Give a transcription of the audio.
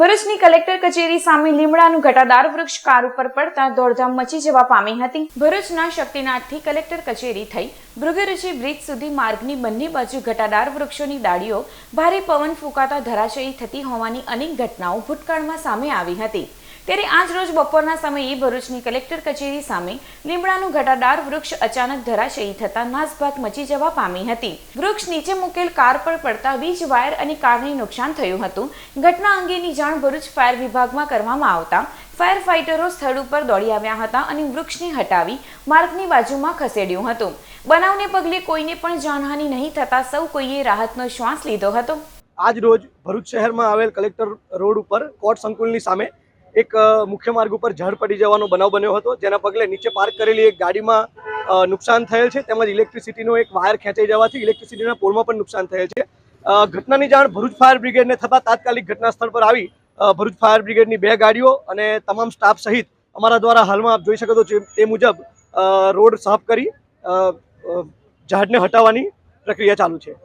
ભરૂચની કલેક્ટર કચેરી સામે લીમડાનું ઘટાદાર વૃક્ષ કાર ઉપર પડતા દોડધામ મચી જવા પામી હતી. ભરૂચના શક્તિનાથથી કલેક્ટર કચેરી થઈ ભૃગરુચિ બ્રિજ સુધી માર્ગની બંને બાજુ ઘટાદાર વૃક્ષોની ડાળીઓ ભારે પવન ફૂંકાતા ધરાશયી થતી હોવાની અનેક ઘટનાઓ ભૂતકાળમાં સામે આવી હતી. ત્યારે આજ રોજ બપોરના સમયે ભરૂચની કલેક્ટર કચેરી સામે લીમડાનું ઘટાદાર વૃક્ષ અચાનક ધરાશયી થતા નાસભાગ મચી જવા પામી હતી. વૃક્ષ નીચે મૂકેલ કાર પર પડતા વીજ વાયર અને કારને નુકસાન થયું હતું. ઘટના અંગેની જાણ ભરૂચ ફાયર વિભાગમાં કરવામાં આવતા ફાયર ફાઇટરો સ્થળ ઉપર દોડી આવ્યા હતા અને વૃક્ષને હટાવી માર્ગની બાજુમાં ખસેડ્યું હતું. બનાવને પગલે કોઈને પણ જાનહાનિ નહીં થતા સૌ કોઈએ રાહતનો શ્વાસ લીધો હતો. આજ રોજ ભરૂચ શહેરમાં આવેલ કલેક્ટર રોડ ઉપર કોર્ટ સંકુલની સામે એક મુખ્ય માર્ગ ઉપર ઝાડ પડી જવાનો બનાવ બન્યો હતો, જેના પગલે નીચે પાર્ક કરેલી એક ગાડીમાં નુકસાન થયેલ છે, તેમજ ઇલેક્ટ્રિસિટીનો એક વાયર ખેંચાઈ જવાથી ઇલેક્ટ્રિસિટીના પોલમાં પણ નુકસાન થયેલ છે. ઘટનાની જાણ ભરૂચ ફાયર બ્રિગેડને થતાં તાત્કાલિક ઘટના સ્થળ પર આવી ભરૂચ ફાયર બ્રિગેડની બે ગાડીઓ અને તમામ સ્ટાફ સહિત અમારા દ્વારા હાલમાં આપ જોઈ શકો છો તે મુજબ રોડ સાફ કરી ઝાડને હટાવવાની પ્રક્રિયા ચાલુ છે.